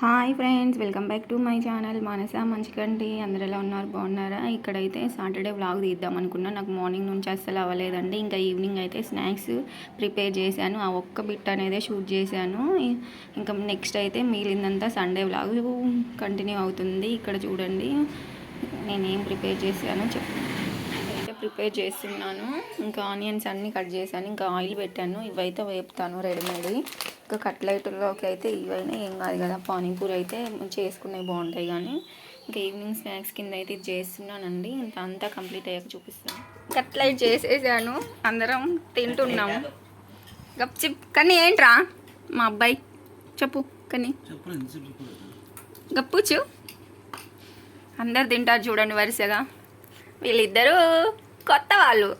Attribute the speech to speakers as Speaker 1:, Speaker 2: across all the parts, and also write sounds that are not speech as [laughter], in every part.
Speaker 1: Hi friends welcome back to my channel మనస మంచికండి అందరు ఎలా ఉన్నారు? బాగున్నారా? ఇక్కడైతే సాటర్డే వ్లాగ్ తీద్దాం అనుకున్నా. నాకు మార్నింగ్ నుంచి అస్సలు అవ్వలేదండి. ఇంకా ఈవినింగ్ అయితే స్నాక్స్ ప్రిపేర్ చేశాను. ఆ ఒక్క బిట్ అనేది షూట్ చేశాను. ఇంకా నెక్స్ట్ అయితే మిగిలిందంతా సండే వ్లాగ్ కంటిన్యూ అవుతుంది. ఇక్కడ చూడండి నేనేం ప్రిపేర్ చేశానో చెప్ అయితే ప్రిపేర్ చేస్తున్నాను. ఇంకా ఆనియన్స్ అన్నీ కట్ చేశాను. ఇంకా ఆయిల్ పెట్టాను. ఇవైతే వేపుతాను రెడీమేడ్. ఇంకా కట్లెట్లోకి అయితే ఇవైనా ఏం కాదు కదా పానీపూరి అయితే చేసుకునేవి బాగుంటాయి కానీ ఇంకా ఈవినింగ్ స్నాక్స్ కింద అయితే ఇది చేస్తున్నానండి. ఇంకా అంతా కంప్లీట్ అయ్యాక చూపిస్తాను. కట్లెట్ చేసేసాను. అందరం తింటున్నాము. గప్చిప్ కానీ ఏంట్రా? మా అబ్బాయి. చెప్పు కానీ గప్పుచు అందరు తింటారు చూడండి వరుసగా. వీళ్ళిద్దరూ కొత్త వాళ్ళు.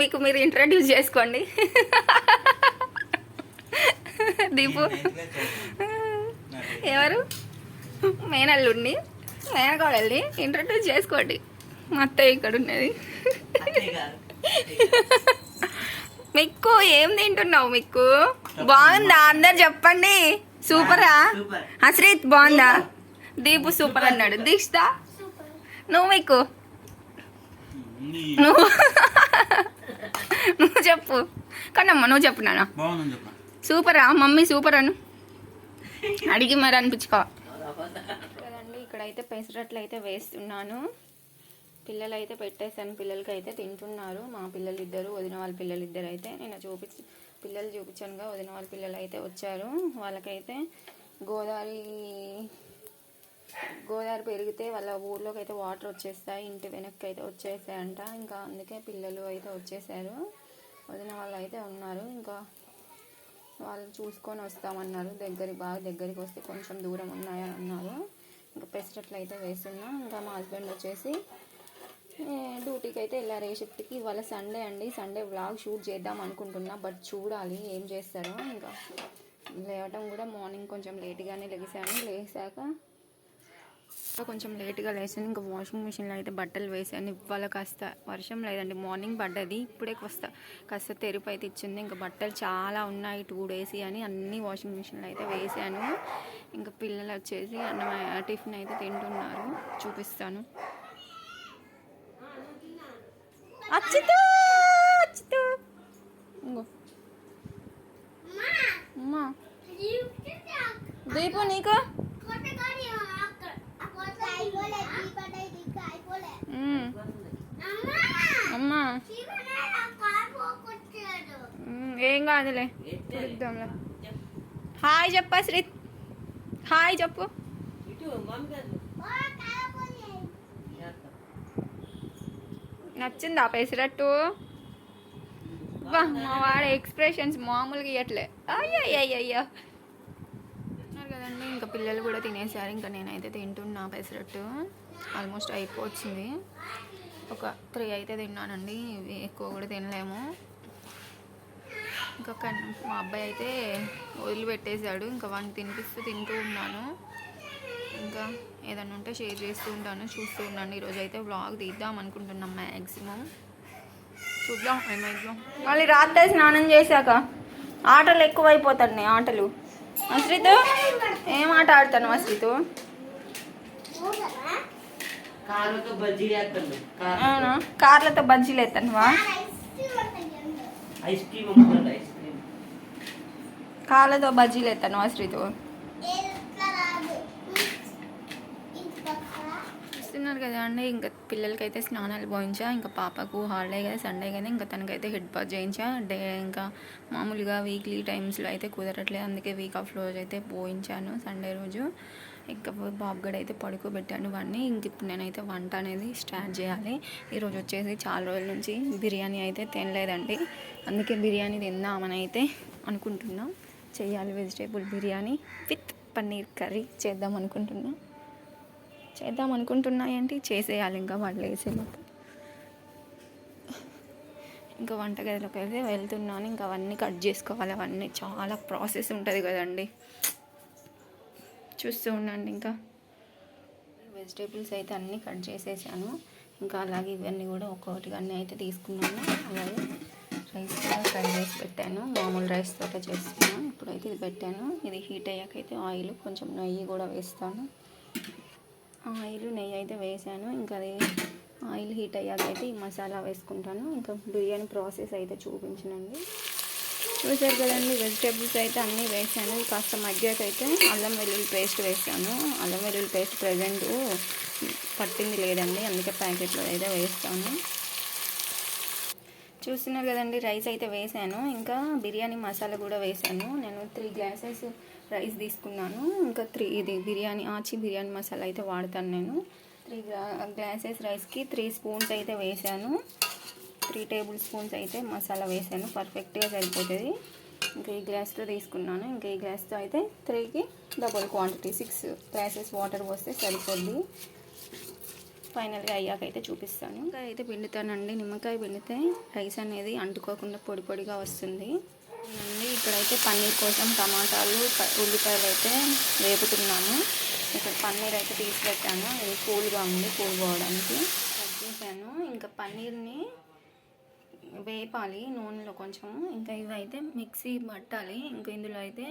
Speaker 1: మీకు మీరు ఇంట్రడ్యూస్ చేసుకోండి. [laughs] దీపు. ఎవరు? మేనల్లుండి మేనకోడల్ని ఇంట్రడ్యూస్ చేసుకోండి. మా అత్తయ్య ఇక్కడ ఉన్నది. మిక్కు ఏం తింటున్నావు మిక్కు? బాగుందా? అందరు చెప్పండి. సూపరా హస్రీత్ బాగుందా? దీపు సూపర్ అన్నాడు. దీక్షిత? నువ్వు మిక్కు? నువ్వు నువ్వు చెప్పు. కన్నమ్మ నువ్వు చెప్పు నాన్న.
Speaker 2: చెప్ప.
Speaker 1: సూపరా మమ్మీ సూపర్ అను. అడిగి మరి అనిపించుకో. కదండి ఇక్కడైతే పెసరట్లు అయితే వేస్తున్నాను. పిల్లలు అయితే పెట్టేశాను పిల్లలకి అయితే తింటున్నారు. మా పిల్లలు ఇద్దరు వదిన వాళ్ళ పిల్లలు ఇద్దరు అయితే నేను చూపించి పిల్లలు చూపించానుగా వదిన వాళ్ళ పిల్లలు అయితే వచ్చారు. వాళ్ళకైతే గోదావరి గోదావరి పెరిగితే వాళ్ళ ఊర్లోకి అయితే వాటర్ వచ్చేస్తాయి ఇంటి వెనక్కి అయితే వచ్చేసాయంట ఇంకా అందుకే పిల్లలు అయితే వచ్చేసారు వదిన వాళ్ళు అయితే ఉన్నారు. ఇంకా వాళ్ళు చూసుకొని వస్తామన్నారు. దగ్గరికి బాగా దగ్గరికి వస్తే కొంచెం దూరం ఉన్నాయని అన్నారు. ఇంకా పెసరట్లు అయితే వేస్తున్నా. ఇంకా మా హస్బెండ్ వచ్చేసి డ్యూటీకి అయితే వెళ్ళారు. ఏ షిఫ్ట్కి? ఇవాళ సండే అండి. సండే వ్లాగ్ షూట్ చేద్దాం అనుకుంటున్నా బట్ చూడాలి ఏం చేస్తారో. ఇంకా లేవటం కూడా మార్నింగ్ కొంచెం లేట్గానే లెగిసాను. లేసాక కొంచెం లేట్గా లేసాను ఇంకా వాషింగ్ మిషన్లో అయితే బట్టలు వేసాను. ఇవాళ కాస్త వర్షం లేదండి. మార్నింగ్ పడ్డది. ఇప్పుడే కాస్త కాస్త తెరుపు అయితే ఇచ్చింది. ఇంకా బట్టలు చాలా ఉన్నాయి. టూ డేస్ అని అన్ని వాషింగ్ మిషన్లో అయితే వేసాను. ఇంకా పిల్లలు వచ్చేసి అన్న టిఫిన్ అయితే తింటున్నారు. చూపిస్తాను. అచ్చుతూ ఇంగో అమ్మా దీపు నీకు మ్మ్. అమ్మా మ్మ్, ఏం కాదులే చూద్దాంలే. హాయ్ చెప్పా శ్రీ. హాయ్ చెప్పు. నచ్చిందా పెసరట్టు? మా వాడు ఎక్స్ప్రెషన్స్ మామూలుగా ఇవ్వట్లే అయ్యయ్యయ్యో ఉన్నారు కదండి ఇంకా పిల్లలు కూడా తినేసారు ఇంకా నేనైతే తింటున్నా పెసరట్టు. ఆల్మోస్ట్ అయిపోవచ్చింది. ఒక త్రీ అయితే తిన్నానండి ఇవి ఎక్కువ కూడా తినలేము. ఇంకా కన్ మా అబ్బాయి అయితే వదిలిపెట్టేశాడు. ఇంకా వాడిని తినిపిస్తూ తింటూ ఉన్నాను. ఇంకా ఏదన్నా ఉంటే షేర్ చేస్తూ ఉంటాను చూస్తూ ఉన్నాను. ఈరోజు అయితే వ్లాగ్ తీద్దాం అనుకుంటున్నాం మ్యాక్సిమం చూద్దాం మళ్ళీ రాత్రి స్నానం చేశాక ఆటలు ఎక్కువైపోతున్నాయి ఆటలు. అశ్రిత్ ఏం ఆట ఆడతాను అశ్రిత్ అవునా? కార్లతో బజ్జీలు ఎత్తానువా
Speaker 3: ఐస్ క్రీమ్ అమ్ముతాడు ఐస్ క్రీమ్.
Speaker 1: కార్లతో బజ్జీలు ఎత్తాను అశ్రిత్ చూస్తున్నారు కదా అండి ఇంకా పిల్లలకైతే స్నానాలు పోయించా ఇంకా పాపకు హాలిడే కదా సండే కదా ఇంకా తనకైతే హెడ్ బాత్ చేయించా డే ఇంకా మామూలుగా వీక్లీ టైమ్స్లో అయితే కుదరట్లేదు అందుకే వీక్ ఆఫ్ రోజు అయితే పోయించాను సండే రోజు. ఇంకా బాబుగడ అయితే పడుకోబెట్టాను వాడిని. ఇంక ఇప్పుడు నేనైతే వంట అనేది స్టార్ట్ చేయాలి. ఈరోజు వచ్చేసి చాలా రోజుల నుంచి బిర్యానీ అయితే తినలేదండి. అందుకే బిర్యానీ తిందామని అయితే అనుకుంటున్నాం. చేయాలి vegetable biryani with paneer curry చేద్దాం అనుకుంటున్నాం. చేద్దాం అనుకుంటున్నా ఏంటి? చేసేయాలి ఇంకా వాళ్ళు వేసేలోపు. ఇంకా వంటగదిలోకి అయితే వెళ్తున్నాను. ఇంకా అవన్నీ కట్ చేసుకోవాలి. అవన్నీ చాలా ప్రాసెస్ ఉంటుంది కదండి. చూస్తూ ఉండండి ఇంకా. వెజిటేబుల్స్ అయితే అన్నీ కట్ చేసేసాను. ఇంకా అలాగే ఇవన్నీ కూడా ఒక్కొక్కటిగా అన్నీ అయితే తీసుకున్నాను. అలాగే రైస్ కూడా ఫ్రై చేసి పెట్టాను. మామూలు రైస్ తోట చేస్తున్నాను. ఇప్పుడైతే ఇది పెట్టాను. ఇది హీట్ అయ్యాకైతే ఆయిల్ కొంచెం నెయ్యి కూడా వేస్తాను. ఆయిల్ నెయ్యి అయితే వేసాను. ఇంకా అది ఆయిల్ హీట్ అయ్యాక అయితే ఈ మసాలా వేసుకుంటాను. ఇంకా బిర్యానీ ప్రాసెస్ అయితే చూపించనండి. చూసారు కదండి వెజిటేబుల్స్ అయితే అన్నీ వేసాను. కాస్త మధ్యకి అయితే అల్లం వెల్లుల్లి పేస్ట్ వేసాను. అల్లం వెల్లుల్లి పేస్ట్ ప్రజెంట్ పట్టింది లేదండి అందుకే ప్యాకెట్లో అయితే వేస్తాను. చూస్తున్నారు కదండి రైస్ అయితే వేసాను. ఇంకా బిర్యానీ మసాలా కూడా వేసాను. నేను త్రీ గ్లాసెస్ రైస్ తీసుకున్నాను. ఇంకా త్రీ ఇది బిర్యానీ ఆచి బిర్యానీ మసాలా అయితే వాడతాను నేను. త్రీ గ్లాసెస్ రైస్కి త్రీ స్పూన్స్ అయితే వేసాను. త్రీ టేబుల్ స్పూన్స్ అయితే మసాలా వేసాను. పర్ఫెక్ట్గా సరిపోతుంది. ఇంకా ఈ గ్లాస్తో తీసుకున్నాను. ఇంకా ఈ గ్లాస్తో అయితే త్రీకి double quantity six glasses water పోస్తే సరిపోద్ది. ఫైనల్గా అయ్యాక అయితే చూపిస్తాను. ఇంకా అయితే పిండుతానండి. నిమ్మకాయ పిండితే రైస్ అనేది అంటుకోకుండా పొడి పొడిగా వస్తుంది. అండి ఇక్కడైతే పన్నీర్ కోసం టమాటాలు ఉల్లిపాయలు అయితే వేపుతున్నాను. ఇక్కడ పన్నీర్ అయితే తీసి పెట్టాను. ఇది కూల్గా ఉంది కూల్ పోవడానికి. కట్ చేశాను. ఇంకా పన్నీర్ని వేపాలి నూనెలో కొంచెం ఇంకా ఇవి అయితే మిక్సీ పట్టాలి. ఇంకా ఇందులో అయితే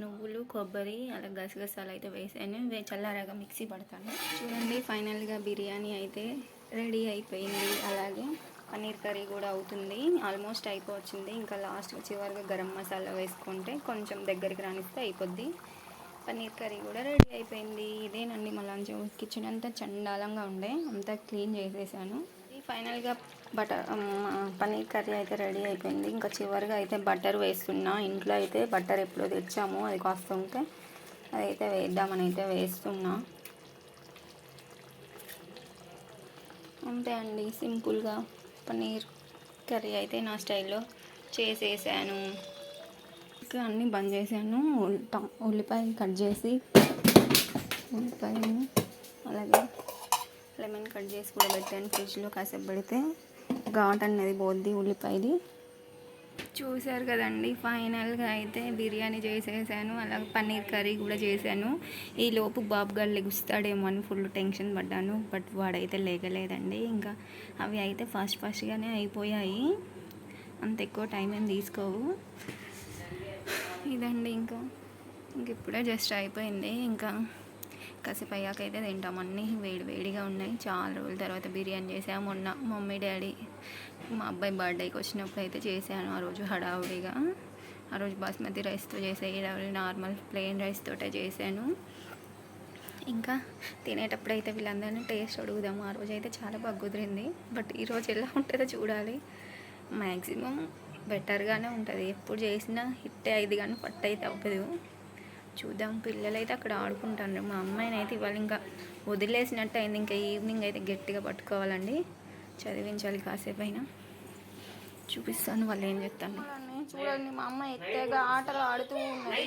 Speaker 1: నువ్వులు కొబ్బరి అలా గసగసాలు అయితే వేసాను చల్లారాగా మిక్సీ పడతాను. చూడండి ఫైనల్గా బిర్యానీ అయితే రెడీ అయిపోయింది. అలాగే పన్నీర్ కర్రీ కూడా అవుతుంది. ఆల్మోస్ట్ అయిపోవచ్చింది. ఇంకా లాస్ట్ చివరిగా గరం మసాలా వేసుకుంటే కొంచెం దగ్గరికి రానిస్తే అయిపోద్ది. పన్నీర్ కర్రీ కూడా రెడీ అయిపోయింది. ఇదేనండి మా లంచ్ కిచెన్ అంతా చండాలంగా ఉండే. అంతా క్లీన్ చేసేసాను. ఫైనల్గా బటర్ పన్నీర్ కర్రీ అయితే రెడీ అయిపోయింది. ఇంకా చివరిగా అయితే బటర్ వేస్తున్నా. ఇంట్లో అయితే బటర్ ఎప్పుడో తెచ్చాము. అది కాస్త ఉంటే అదైతే వేద్దామని అయితే వేస్తున్నా. అంతే అండి. సింపుల్గా పన్నీర్ కర్రీ అయితే నా స్టైల్లో చేసేసాను. ఇంకా అన్నీ బంద్ చేశాను ఉల్లిపాయ కట్ చేసి ఉల్లిపాయను అలాగే లెమన్ కట్ చేసి కూడా పెట్టాను ఫ్రిడ్జ్లో కాసేపు పెడితే ఘాట్ అనేది పోద్ది ఉల్లిపాయది. చూశారు కదండి ఫైనల్గా అయితే బిర్యానీ చేసేసాను అలాగే పన్నీర్ కర్రీ కూడా చేశాను. ఈ లోపు బాబు లెగుస్తాడేమో అని ఫుల్ టెన్షన్ పడ్డాను బట్ వాడైతే లేగలేదండి. ఇంకా అవి అయితే ఫాస్ట్ ఫాస్ట్గానే అయిపోయాయి. అంత ఎక్కువ టైం ఏం తీసుకోవు. ఇదండి ఇంకా. ఇంక ఇప్పుడే జస్ట్ అయిపోయింది. ఇంకా కాసేపు అయ్యాక అయితే తింటాం. అన్నీ వేడి వేడిగా ఉన్నాయి. చాలా రోజుల తర్వాత బిర్యానీ చేసాము మొన్న మమ్మీ డాడీ మా అబ్బాయి బర్త్డేకి వచ్చినప్పుడు అయితే చేశాను. ఆ రోజు హడావుడిగా. ఆ రోజు బాస్మతి రైస్తో చేసే నార్మల్ ప్లెయిన్ రైస్ తోటే చేశాను. ఇంకా తినేటప్పుడు అయితే వీళ్ళందరినీ టేస్ట్ అడుగుదాము ఆ రోజు అయితే చాలా బాగా కుదిరింది. బట్ ఈరోజు ఎలా ఉంటుందో చూడాలి. మ్యాక్సిమం బెటర్గానే ఉంటుంది. ఎప్పుడు చేసినా హిట్ అయ్యేది కానీ పట్టు అయితే అవ్వదు. చూద్దాం. పిల్లలు అయితే అక్కడ ఆడుకుంటారు. మా అమ్మాయిని అయితే ఇవాళ ఇంకా వదిలేసినట్టు అయింది. ఇంకా ఈవినింగ్ అయితే గట్టిగా పట్టుకోవాలండి. చదివించాలి కాసేపు అయినా చూపిస్తాను వాళ్ళు ఏం చెప్తాను చూడండి మా అమ్మ ఎత్తగా ఆటలు ఆడుతూ ఉన్నది.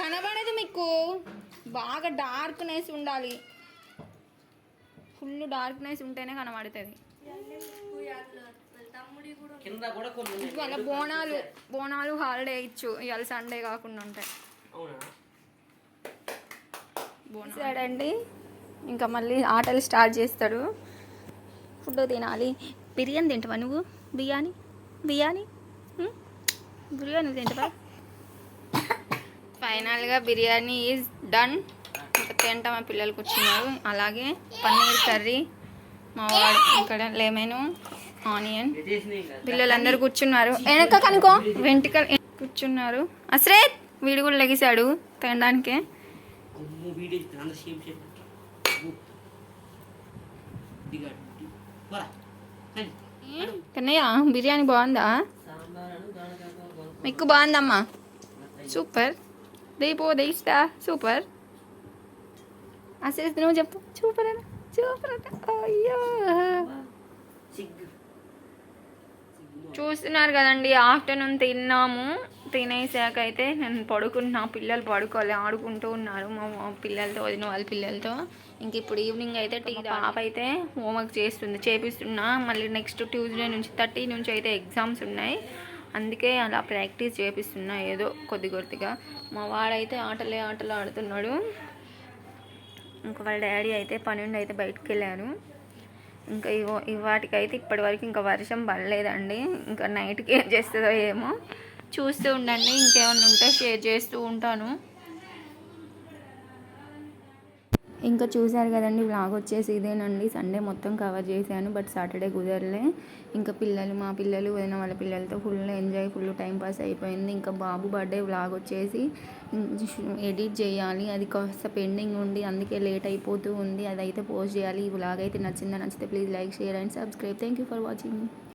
Speaker 1: కనబడదు మీకు. బాగా డార్క్నెస్ ఉండాలి. ఫుల్ డార్క్నెస్ ఉంటేనే కనబడుతుంది. ఇవాళ బోనాలు బోనాలు హాలిడే ఇచ్చు. ఇవాళ సండే కాకుండా ఉంటాయి
Speaker 3: అవునా?
Speaker 1: అండి ఇంకా మళ్ళీ ఆటలు స్టార్ట్ చేస్తాడు. ఫుడ్ తినాలి. బిర్యానీ తింటావా నువ్వు? బిర్యానీ? బిర్యానీ? బిర్యానీ తింటావా? ఫైనల్గా బిర్యానీ ఈజ్ డన్ ఇంకా తింటాం మా పిల్లలు కూర్చున్నారు. అలాగే పన్నీర్ కర్రీ మా వాడు ఇక్కడ లెమన్ ఆనియన్. పిల్లలందరూ కూర్చున్నారు. వెనక కనుకో వెంటికల్ కూర్చున్నారు. అశ్రేత్ వీడు కూడా లెగిసాడు తినడానికే. కన్నయ్య బిర్యానీ బాగుందా? మీకు బాగుందమ్మా. సూపర్. దేపో దేస్తా సూపర్. అసలు నువ్వు చెప్పు. సూపర్ అన్న అయ్యో. చూస్తున్నారు కదండి ఆఫ్టర్నూన్ తిన్నాము. తినేసాక అయితే నేను పడుకుంటున్నా పిల్లలు పడుకోవాలి ఆడుకుంటూ ఉన్నారు మా మా పిల్లలతో వదిన వాళ్ళ పిల్లలతో. ఇంక ఇప్పుడు ఈవినింగ్ అయితే టీ పాప అయితే హోంవర్క్ చేస్తుంది చేపిస్తున్నా. మళ్ళీ నెక్స్ట్ ట్యూస్డే నుంచి థర్టీ నుంచి అయితే ఎగ్జామ్స్ ఉన్నాయి. అందుకే అలా ప్రాక్టీస్ చేపిస్తున్నా ఏదో కొద్ది కొద్దిగా. మా వాడైతే ఆటలే ఆటలు ఆడుతున్నాడు. ఇంకా వాళ్ళ డాడీ అయితే పని నుండి అయితే బయటకు వెళ్ళాను ఇంకా ఇవో ఇవాటికైతే ఇప్పటి వరకు ఇంకా వర్షం పడలేదండి. ఇంకా నైట్కి ఏం చేస్తుందో ఏమో చూస్తూ ఉండండి. ఇంకేమన్నా ఉంటే షేర్ చేస్తూ ఉంటాను. ఇంకా చూశారు కదండి వ్లాగ్ వచ్చేసి ఇదేనండి. సండే మొత్తం కవర్ చేశాను బట్ సాటర్డే కుదరలే. ఇంకా పిల్లలు మా పిల్లలు వదిన వాళ్ళ పిల్లలతో full enjoy full time pass అయిపోయింది. ఇంకా బాబు బర్త్డే వ్లాగ్ వచ్చేసి ఎడిట్ చేయాలి. అది కాస్త పెండింగ్ ఉండి అందుకే లేట్ అయిపోతూ ఉంది. అదైతే పోస్ట్ చేయాలి. ఈ బ్లాగ్ అయితే నచ్చిందా నచ్చితే please like share and subscribe thank you for watching